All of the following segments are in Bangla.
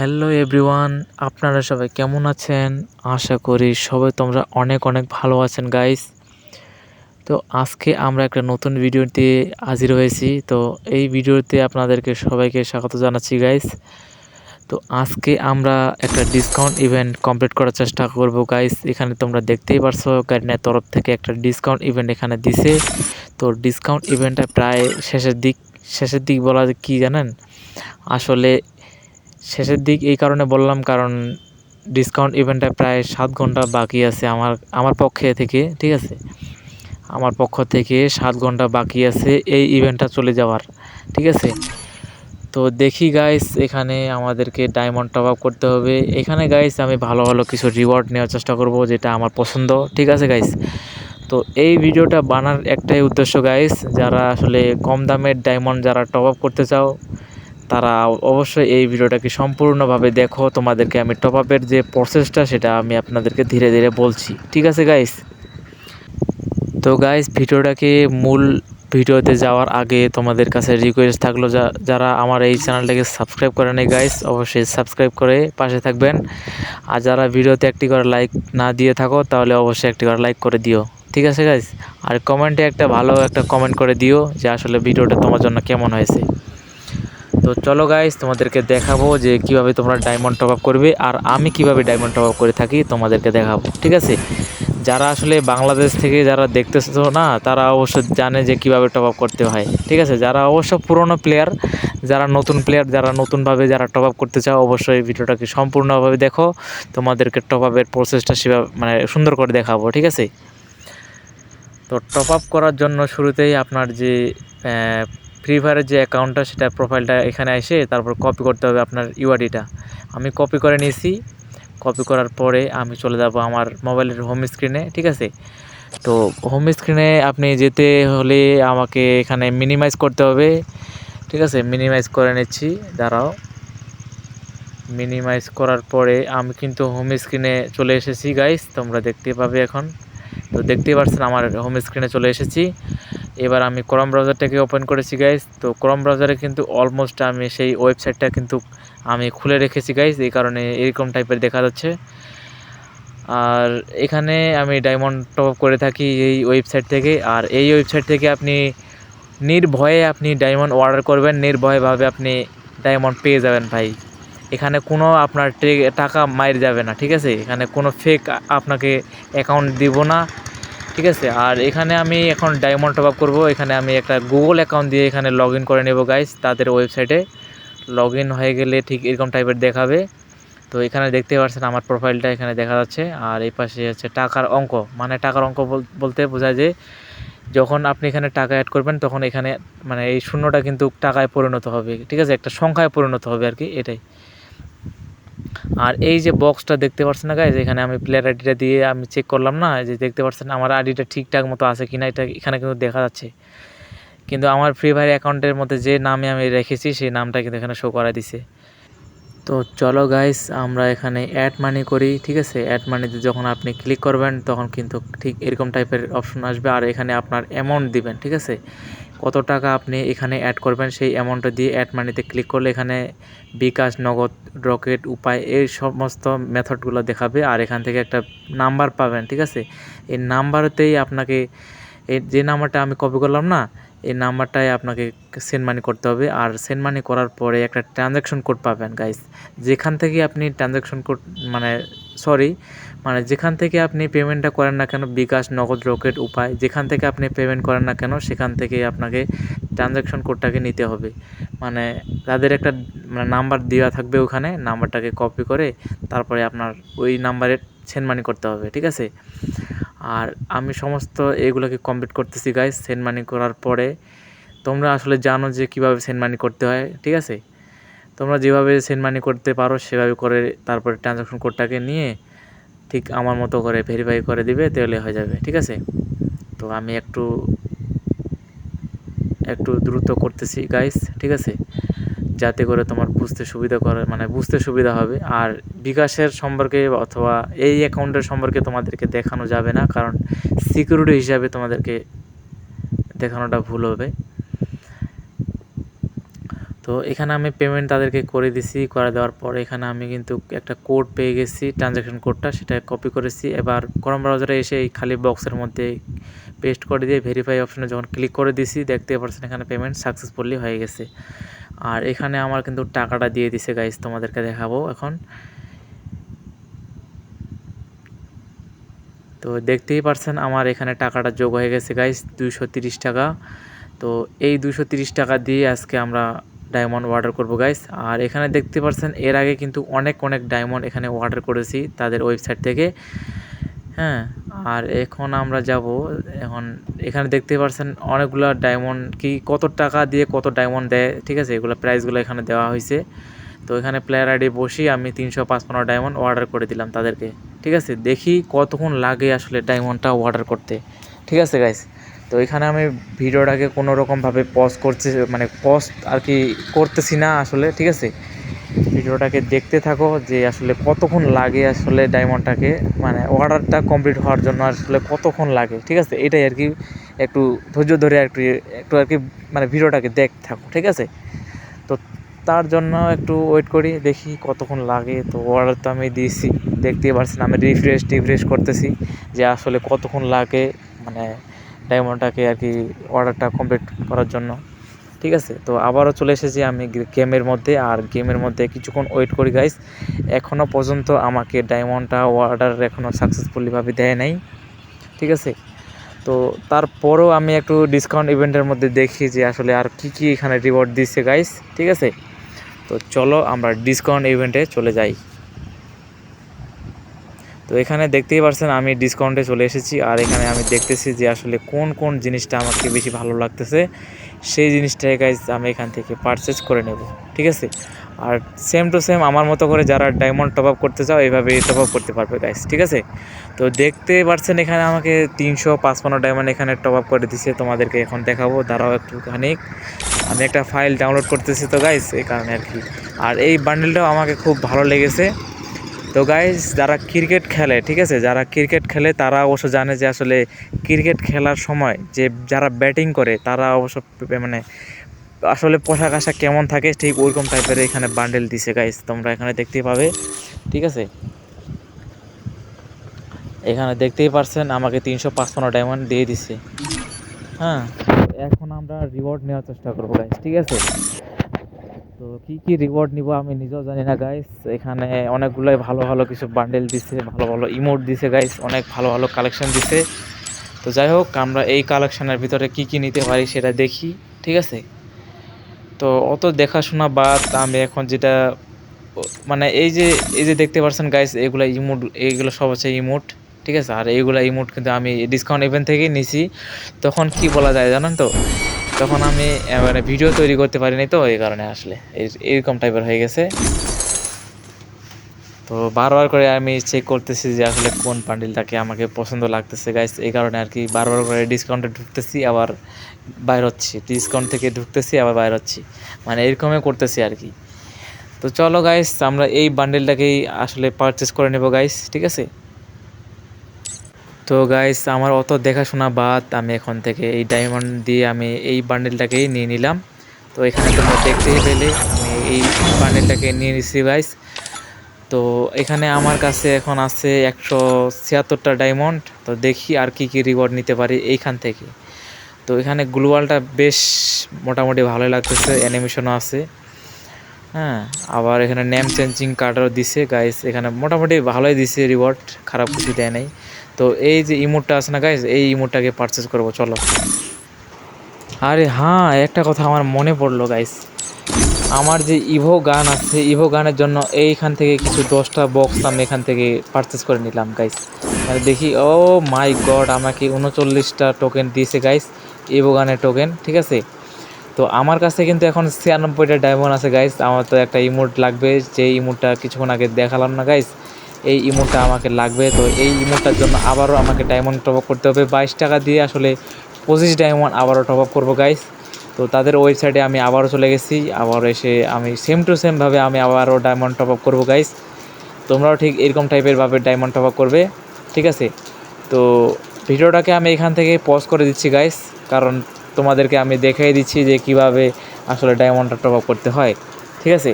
হ্যালো এভরিওয়ান, আপনারা সবাই কেমন আছেন? আশা করি সবাই তোমরা অনেক অনেক ভালো আছেন গাইস তো আজকে আমরা একটা নতুন ভিডিওতে হাজির হয়েছি। তো এই ভিডিওতে আপনাদেরকে সবাইকে স্বাগত জানাচ্ছি গাইস তো আজকে আমরা একটা ডিসকাউন্ট ইভেন্ট কমপ্লিট করার চেষ্টা করব গাইস এখানে তোমরা দেখতেই পারছ গার্ডেনের তরফ থেকে একটা ডিসকাউন্ট ইভেন্ট এখানে দিছে। তো ডিসকাউন্ট ইভেন্টটা প্রায় শেষের দিক শেষের দিক বলা কি জানেন? আসলে শেষের দিক এই কারণে বললাম, কারণ ডিসকাউন্ট ইভেন্টটা প্রায় সাত ঘণ্টা বাকি আছে আমার আমার পক্ষে থেকে, ঠিক আছে? আমার পক্ষ থেকে সাত ঘণ্টা বাকি আছে এই ইভেন্টটা চলে যাওয়ার, ঠিক আছে? তো দেখি গাইস এখানে আমাদেরকে ডায়মন্ড টপ আপ করতে হবে। এখানে গাইস আমি ভালো ভালো কিছু রিওয়ার্ড নেওয়ার চেষ্টা করব যেটা আমার পছন্দ, ঠিক আছে গাইস তো এই ভিডিওটা বানার একটাই উদ্দেশ্য গাইস যারা আসলে কম দামের ডায়মন্ড যারা টপ আপ করতে চাও তারা অবশ্যই এই ভিডিওটাকে সম্পূর্ণভাবে দেখো। তোমাদেরকে আমি টপ আপের যে প্রসেসটা সেটা আমি আপনাদেরকে ধীরে ধীরে বলছি। ঠিক আছে গাইস তো গাইস ভিডিওটাকে মূল ভিডিওতে যাওয়ার আগে তোমাদের কাছে রিকোয়েস্ট থাকল যা, যারা আমার এই চ্যানেলটাকে সাবস্ক্রাইব করে নেই গাইস অবশ্যই সাবস্ক্রাইব করে পাশে থাকবেন। আর যারা ভিডিওতে একটি করে লাইক না দিয়ে থাকো, তাহলে অবশ্যই একটি করে লাইক করে দিও। ঠিক আছে গাইস আর কমেন্টে একটা ভালো একটা কমেন্ট করে দিও যে আসলে ভিডিওটা তোমার জন্য কেমন হয়েছে। তো চলো গাইস তোমাদেরকে দেখাবো যে কীভাবে তোমরা ডায়মন্ড টপ আপ করবে আর আমি কীভাবে ডায়মন্ড টপ আপ করে থাকি, তোমাদেরকে দেখাবো, ঠিক আছে? যারা আসলে বাংলাদেশ থেকে যারা দেখতেছো না, তারা অবশ্য জানে যে কীভাবে টপ আপ করতে হয়, ঠিক আছে? যারা অবশ্য পুরনো প্লেয়ার যারা নতুন প্লেয়ার যারা নতুনভাবে যারা টপ আপ করতে চাও, অবশ্যই ভিডিওটাকে সম্পূর্ণভাবে দেখো। তোমাদেরকে টপ আপের প্রসেসটা সেভাবে মানে সুন্দর করে দেখাবো, ঠিক আছে? তো টপ আপ করার জন্য শুরুতেই আপনার যে ফ্রি ফায়ারের যে অ্যাকাউন্টটা সেটা প্রোফাইলটা এখানে এসে তারপর কপি করতে হবে আপনার ইউআইডিটা আমি কপি করে নিয়েছি। কপি করার পরে আমি চলে যাব আমার মোবাইলের হোম স্ক্রিনে ঠিক আছে? তো হোম স্ক্রিনে আপনি যেতে হলে আমাকে এখানে মিনিমাইজ করতে হবে, ঠিক আছে? মিনিমাইজ করে নিচ্ছি, দাঁড়াও। মিনিমাইজ করার পরে আমি কিন্তু হোম স্ক্রিনে চলে এসেছি গাইস তোমরা দেখতে পাবে এখন। তো দেখতেই পাচ্ছেন, আমার হোম স্ক্রিনে চলে এসেছি। এবার আমি ক্রম ব্রাউজারটাকে ওপেন করেছি গাইজ তো ক্রম ব্রাউজারে কিন্তু অলমোস্ট আমি সেই ওয়েবসাইটটা কিন্তু আমি খুলে রেখেছি গাইজ এই কারণে এরকম টাইপের দেখা যাচ্ছে। আর এখানে আমি ডায়মন্ড টপ করে থাকি এই ওয়েবসাইট থেকে। আর এই ওয়েবসাইট থেকে আপনি নির্ভয়ে আপনি ডায়মন্ড অর্ডার করবেন। নির্ভয়ভাবে আপনি ডায়মন্ড পেয়ে যাবেন, ভাই। এখানে কোনো আপনার টাকা মাইর যাবে না, ঠিক আছে? এখানে কোনো ফেক আপনাকে অ্যাকাউন্ট দিব না। ঠিক আছে? আর এখানে আমি এখন ডায়মন্ড টপ আপ করব। এখানে আমি একটা গুগল অ্যাকাউন্ট দিয়ে এখানে লগ ইন করে নেব গাইস তাদের ওয়েবসাইটে লগ ইন হয়ে গেলে ঠিক এরকম টাইপের দেখাবে। তো এখানে দেখতে পাচ্ছেন আমার প্রোফাইলটা এখানে দেখা যাচ্ছে। আর এই পাশে হচ্ছে টাকার অঙ্ক। মানে টাকার অঙ্ক বলতে বোঝায় যে যখন আপনি এখানে টাকা অ্যাড করবেন, তখন এখানে মানে এই শূন্যটা কিন্তু টাকায় পরিণত হবে। ঠিক আছে? একটা সংখ্যায় পরিণত হবে আর কি, এটাই। আর এই যে বক্সটা দেখতে পাচ্ছেন না গাইজ এখানে আমি প্লেয়ার আইডিটা দিয়ে আমি চেক করলাম না যে দেখতে পাচ্ছেন আমার আইডিটা ঠিকঠাক মতো আছে কি না এটা এখানে কিন্তু দেখা যাচ্ছে। কিন্তু আমার ফ্রি ফায়ার অ্যাকাউন্টের মধ্যে যে নামে আমি রেখেছি, সেই নামটা কিন্তু এখানে শো করা দিছে। তো চলো গাইস আমরা এখানে অ্যাড মানি করি, ঠিক আছে? অ্যাড মানিতে যখন আপনি ক্লিক করবেন, তখন কিন্তু ঠিক এরকম টাইপের অপশন আসবে, আর এখানে আপনার অ্যামাউন্ট দিবেন, ঠিক আছে? কত টাকা আপনি এখানে অ্যাড করবেন, সেই অ্যামাউন্টটা দিয়ে অ্যাড মানিতে ক্লিক করলে এখানে বিকাশ, নগদ রকেট উপায় এই সমস্ত মেথডগুলো দেখাবে। আর এখান থেকে একটা নাম্বার পাবেন, ঠিক আছে? এই নাম্বারতেই আপনাকে, এই যে নাম্বারটা আমি কপি করলাম না, এই নাম্বারটাই আপনাকে সেন্ড মানি করতে হবে। আর সেন্ড মানি করার পরে একটা ট্রানজ্যাকশন কোড পাবেন গাইস যেখান থেকে আপনি ট্রানজ্যাকশন কোড মানে সরি মানে যেখান থেকে আপনি পেমেন্টটা করেন না কেন, বিকাশ, নগদ, রকেট, উপায়, যেখান থেকে আপনি পেমেন্ট করেন না কেন, সেখান থেকে আপনাকে ট্রানজ্যাকশন কোডটাকে নিতে হবে। মানে তাদের একটা মানে নাম্বার দেওয়া থাকবে ওখানে নাম্বারটাকে কপি করে তারপরে আপনার ওই নাম্বারে সেন্ড মানি করতে হবে, ঠিক আছে? আর আমি সমস্ত এগুলোকে কমপ্লিট করতেছি গাইজ সেন্ড মানি করার পরে তোমরা আসলে জানো যে কীভাবে সেন্ড মানি করতে হয়, ঠিক আছে? তোমরা যেভাবে সেন্ড মানি করতে পারো, সেভাবে করে তারপরে ট্রানজাকশন কোডটাকে নিয়ে ঠিক আমার মতো করে ভেরিফাই করে দিবে, তাহলে হয়ে যাবে, ঠিক আছে? তো আমি একটু একটু দ্রুত করতেছি গাইস ঠিক আছে? যাতে করে তোমার বুঝতে সুবিধা করে মানে বুঝতে সুবিধা হবে। আর বিকাশের সম্পর্কে অথবা এই অ্যাকাউন্টের সম্পর্কে তোমাদেরকে দেখানো যাবে না, কারণ সিকিউরিটি হিসাবে তোমাদেরকে দেখানোটা ভুল হবে। তো এখানে আমি পেমেন্ট তাদেরকে করে দিছি, করে দেওয়ার পর এখানে আমি কিন্তু একটা কোড পেয়ে গেছি ট্রানজ্যাকশন কোডটা সেটা কপি করেছি। এবার ক্রম ব্রাউজারে এসে এই খালি বক্সের মধ্যে পেস্ট করে দিয়ে ভেরিফাই অপশনে যখন ক্লিক করে দিছি, দেখতে পাচ্ছেন এখানে পেমেন্ট সাকসেসফুলি হয়ে গেছে। আর এখানে আমার কিন্তু টাকাটা দিয়ে দিছে গাইস তোমাদেরকে দেখাবো এখন। তো দেখতেই পারছেন আমার এখানে টাকাটা যোগ হয়ে গেছে দুইশো তিরিশ টাকা। তো এই দুশো টাকা দিয়ে আজকে আমরা ডায়মন্ড অর্ডার করব গাইস আর এখানে দেখতে পাচ্ছেন এর আগে কিন্তু অনেক অনেক ডায়মন্ড এখানে অর্ডার করেছি তাদের ওয়েবসাইট থেকে। হ্যাঁ আর এখন আমরা যাব, এখন এখানে দেখতে পাচ্ছেন অনেকগুলো ডায়মন্ড কি কত টাকা দিয়ে কত ডায়মন্ড দেয়, ঠিক আছে? এগুলো প্রাইসগুলো এখানে দেওয়া হয়েছে। তো এখানে প্লেয়ার আইডি বসি আমি তিনশো পাঁচপান্ন ডায়মন্ড অর্ডার করে দিলাম তাদেরকে, ঠিক আছে? দেখি কতক্ষণ লাগে আসলে ডায়মন্ডটা অর্ডার করতে, ঠিক আছে গাইস তো এখানে আমি ভিডিওটাকে কোনো রকমভাবে পজ করছি মানে পজ আর কি করতেছি না আসলে, ঠিক আছে? ভিডিওটাকে দেখতে থাকো যে আসলে কতক্ষণ লাগে আসলে ডায়মন্ডটাকে মানে অর্ডারটা কমপ্লিট হওয়ার জন্য আসলে কতক্ষণ লাগে, ঠিক আছে? এটাই আর কি একটু ধৈর্য ধরে একটু একটু আর কি মানে ভিডিওটাকে দেখ থাকো, ঠিক আছে? তো তার জন্য একটু ওয়েট করি, দেখি কতক্ষণ লাগে। তো অর্ডার তো আমি দিয়েছি, দেখতেই পারছেন, আমি রিফ্রেশ টিফ্রেশ করতেছি যে আসলে কতক্ষণ লাগে মানে ডায়মন্ডটাকে আর কি অর্ডারটা কমপ্লিট করার জন্য। ঠিক আছে? তো আবারও চলে এসেছি আমি গেমের মধ্যে। আর গেমের মধ্যে কিছুক্ষণ ওয়েট করি গাইস এখনও পর্যন্ত আমাকে ডায়মন্ডটা অর্ডার এখনও সাকসেসফুলিভাবে দেয় নাই। ঠিক আছে? তো তারপরও আমি একটু ডিসকাউন্ট ইভেন্টের মধ্যে দেখি যে আসলে আর কি কি এখানে রিওয়ার্ড দিচ্ছে গাইস ঠিক আছে? তো চলো আমরা ডিসকাউন্ট ইভেন্টে চলে যাই। তো এখানে দেখতেই পারছেন আমি ডিসকাউন্টে চলে এসেছি। আর এখানে আমি দেখতেছি যে আসলে কোন কোন জিনিসটা আমাকে বেশি ভালো লাগতেছে, সেই জিনিসটাই গাইজ আমি এখান থেকে পারচেস করে নেব, ঠিক আছে? আর সেম টু সেম আমার মতো করে যারা ডায়মন্ড টপ আপ করতে চাও এইভাবে টপ আপ করতে পারবে গাইজ ঠিক আছে? তো দেখতে পারছেন এখানে আমাকে তিনশো পাঁচপান্ন ডায়মন্ড এখানে টপ আপ করে দিছে, তোমাদেরকে এখন দেখাবো, দাঁড়াও একটুখানি আমি একটা ফাইল ডাউনলোড করতেছি তো গাইজ এই কারণে আর কি। আর এই বান্ডেলটাও আমাকে খুব ভালো লেগেছে। তো গাইজ যারা ক্রিকেট খেলে, ঠিক আছে? যারা ক্রিকেট খেলে, তারা অবশ্য জানে যে আসলে ক্রিকেট খেলার সময় যে যারা ব্যাটিং করে, তারা অবশ্য মানে আসলে পোশাক আশাক কেমন থাকে, ঠিক ওইরকম টাইপের এখানে বান্ডেল দিছে গাইজ তোমরা এখানে দেখতেই পাবে, ঠিক আছে? এখানে দেখতেই পারছেন, আমাকে তিনশো পাঁচপান্ন ডায়মন্ড দিয়ে দিছে। হ্যাঁ এখন আমরা রিওয়ার্ড নেওয়ার চেষ্টা করব গাইজ ঠিক আছে? তো কি কি রিওয়ার্ড নিব আমি নিজেও জানি না গাইস এখানে অনেকগুলোই ভালো ভালো কিছু বান্ডেল দিছে, ভালো ভালো ইমোট দিছে গাইস অনেক ভালো ভালো কালেকশন দিছে। তো যাই হোক, আমরা এই কালেকশনের ভিতরে কি কি নিতে পারি সেটা দেখি, ঠিক আছে? তো অত দেখাশোনা বাদ আমি এখন যেটা মানে এই যে এই যে দেখতে পাচ্ছেন গাইস এগুলো ইমোট এইগুলো সব হচ্ছে ইমোট ঠিক আছে? আর এইগুলো ইমোট কিন্তু আমি ডিসকাউন্ট ইভেন্ট থেকেই নিছি। তখন কি বলা যায় জানেন তো? তখন আমি মানে ভিডিও তৈরি করতে পারিনি তো, এই কারণে আসলে। এরকম টাইপের হয়ে গেছে। তো বারবার করে আমি চেক করতেছি যে আসলে কোন পান্ডিলটাকে আমাকে পছন্দ লাগতেছে। গাইস এই কারণে আর কি বারবার করে ডিসকাউন্টে ঢুকতেছি, আবার বাইর হচ্ছি। ডিসকাউন্ট থেকে ঢুকতেছি, আবার বাইর হচ্ছি। মানে এরকমই করতেছি আর কি। তো চলো গাইস আমরা এই বান্ডেলটাকেই আসলে পারচেস করে নেব গাইস ঠিক আছে? তো গাইস আমার অত দেখাশোনা বাদ, আমি এখন থেকে এই ডায়মন্ড দিয়ে আমি এই বান্ডেলটাকেই নিয়ে নিলাম। তো এখানে তোমরা দেখতেই পেলে, আমি এই বান্ডেলটাকে নিয়ে নিচ্ছি গাইস তো এখানে আমার কাছে এখন আছে একশো ছিয়াত্তরটা ডায়মন্ড তো দেখি আর কি কি রিওয়ার্ড নিতে পারি এইখান থেকে। তো এখানে গ্লোয়ালটা বেশ মোটামুটি ভালোই লাগতেছে অ্যানিমেশনও আছে। হ্যাঁ আবার এখানে নেম চেঞ্জিং কার্ডও দিছে গাইস এখানে মোটামুটি ভালোই দিছে রিওয়ার্ড খারাপ কিছু দেয় নাই। তো এই যে ইমোটটা আছে না গাইজ এই ইমোটটাকে পারচেস করব, চলো। আরে হ্যাঁ একটা কথা আমার মনে পড়ল গাইস আমার যে ইভো গান আছে ইভো গানের জন্য এইখান থেকে কিছু দশটা বক্স আমি এখান থেকে পারচেস করে নিলাম গাইস মানে দেখি ও মাই গড আমাকে উনচল্লিশটা টোকেন দিয়েছে গাইস ইভো গানের টোকেন ঠিক আছে? তো আমার কাছে কিন্তু এখন ছিয়ানব্বইটা ডায়মন্ড আছে গাইস আমার তো একটা ইমোট লাগবে যে ইমোটটা কিছুক্ষণ আগে দেখালাম না গাইস এই ইমোটটা আমাকে লাগবে। তো এই ইমোটটার জন্য আবারও আমাকে ডায়মন্ড টপ আপ করতে হবে। বাইশ টাকা দিয়ে আসলে পঁচিশ ডায়মন্ড আবারও টপ আপ করব গাইস তো তাদের ওয়েবসাইটে আমি আবারও চলে গেছি। আবার এসে আমি সেম টু সেমভাবে আমি আবারও ডায়মন্ড টপ আপ করব গাইস তোমরাও ঠিক এরকম টাইপের ভাবে ডায়মন্ড টপ আপ করবে, ঠিক আছে? তো ভিডিওটাকে আমি এখান থেকে পজ করে দিচ্ছি গাইস কারণ তোমাদেরকে আমি দেখাই দিচ্ছি যে কীভাবে আসলে ডায়মন্ডটা টপ আপ করতে হয়, ঠিক আছে?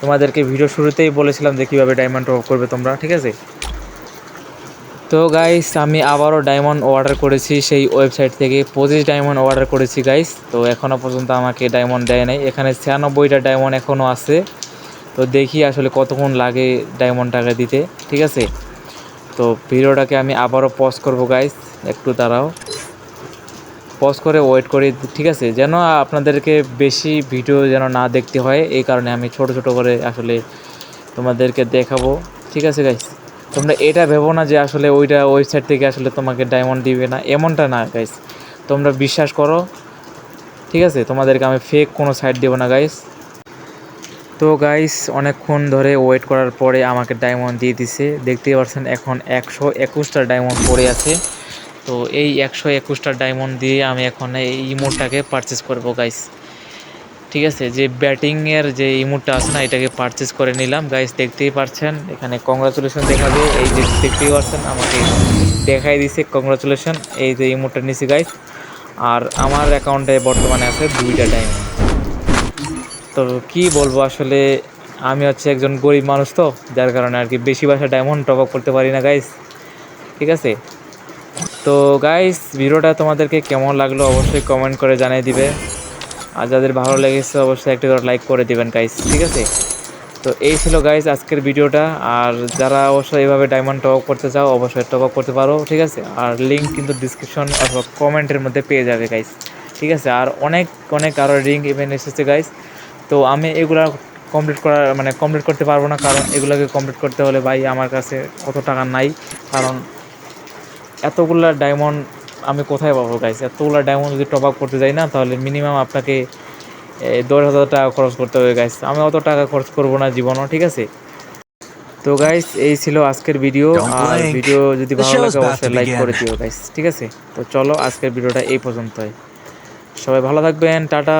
তোমাদেরকে ভিডিও শুরুতেই বলেছিলাম যে কীভাবে ডায়মন্ড আপ করবে তোমরা, ঠিক আছে? তো গাইস আমি আবারও ডায়মন্ড অর্ডার করেছি, সেই ওয়েবসাইট থেকে পঁচিশ ডায়মন্ড অর্ডার করেছি গাইস তো এখনও পর্যন্ত আমাকে ডায়মন্ড দেয় নাই। এখানে ছিয়ানব্বইটা ডায়মন্ড এখনও আছে। তো দেখি আসলে কতক্ষণ লাগে ডায়মন্ডটাকে দিতে, ঠিক আছে? তো ভিডিওটাকে আমি আবারও পজ করব গাইস একটু দাঁড়াও। পজ করে ওয়েট করি, ঠিক আছে? যেন আপনাদেরকে বেশি ভিডিও যেন না দেখতে হয়, এই কারণে আমি ছোট ছোট করে আসলে তোমাদেরকে দেখাবো, ঠিক আছে গাইস তোমরা এটা ভেবো না যে আসলে ওইটা ওয়েবসাইট থেকে আসলে তোমাকে ডায়মন্ড দিবে না, এমনটা না গাইস তোমরা বিশ্বাস করো, ঠিক আছে? তোমাদেরকে আমি ফেক কোনো সাইট দেবো না গাইস তো গাইস অনেকক্ষণ ধরে ওয়েট করার পরে আমাকে ডায়মন্ড দিয়ে দিছে। দেখতেই পাচ্ছেন এখন একশো একুশটা ডায়মন্ড পড়ে আছে। তো এই একশো একুশটা ডায়মন্ড দিয়ে আমি এখন এই ইমোটটাকে পারচেস করব গাইস ঠিক আছে, যে ব্যাটিংয়ের যে ইমোটটা আছে না, এটাকে পারচেস করে নিলাম। গাইস দেখতেই পারছেন এখানে কংগ্রাচুলেশন দেখাবে। এই যে দেখতেই পারছেন আমাকে দেখাই দিছে কংগ্রাচুলেশন এই যে ইমোটটা নিছি গাইস আর আমার অ্যাকাউন্টে বর্তমানে আছে দুইটা ডায়মন্ড তো কি বলব, আসলে আমি হচ্ছে একজন গরিব মানুষ তো, যার কারণে আর কি বেশি বাসা ডায়মন্ড টপ আপ করতে পারি না গাইস ঠিক আছে? তো গাইস ভিডিওটা তোমাদেরকে কেমন লাগল অবশ্যই কমেন্ট করে জানিয়ে দিবে। আর যাদের ভালো লেগেছে, অবশ্যই একটা করে লাইক করে দিবেন গাইস ঠিক আছে? তো এই ছিল গাইস আজকের ভিডিওটা। আর যারা অবশ্যই এইভাবে ডায়মন্ড টপ করতে চাও, অবশ্যই টপ আপ করতে পারো, ঠিক আছে? আর লিঙ্ক কিন্তু ডিসক্রিপশন অথবা কমেন্টের মধ্যে পেয়ে যাবে গাইস ঠিক আছে? আর অনেক অনেক আরও রিঙ্ক ইভেন্ট এসেছে গাইস তো আমি এগুলা কমপ্লিট করার মানে কমপ্লিট করতে পারব না, কারণ এগুলোকে কমপ্লিট করতে হলে ভাই আমার কাছে অত টাকা নাই। কারণ এতগুলা ডায়মন্ড আমি কোথায় পাবো গাইস এতগুলা ডায়মন্ড যদি টপ আপ করতে যাই না তাহলে মিনিমাম আপনাকে দশ হাজার টাকা খরচ করতে হবে গাইস আমি অত টাকা খরচ করব না জীবনও ঠিক আছে? তো গাইস এই ছিল আজকের ভিডিও আর ভিডিও যদি ভালো লাগে অবশ্যই লাইক করে দিও গাইস ঠিক আছে? তো চলো আজকের ভিডিওটা এই পর্যন্তই। সবাই ভালো থাকবেন টাটা।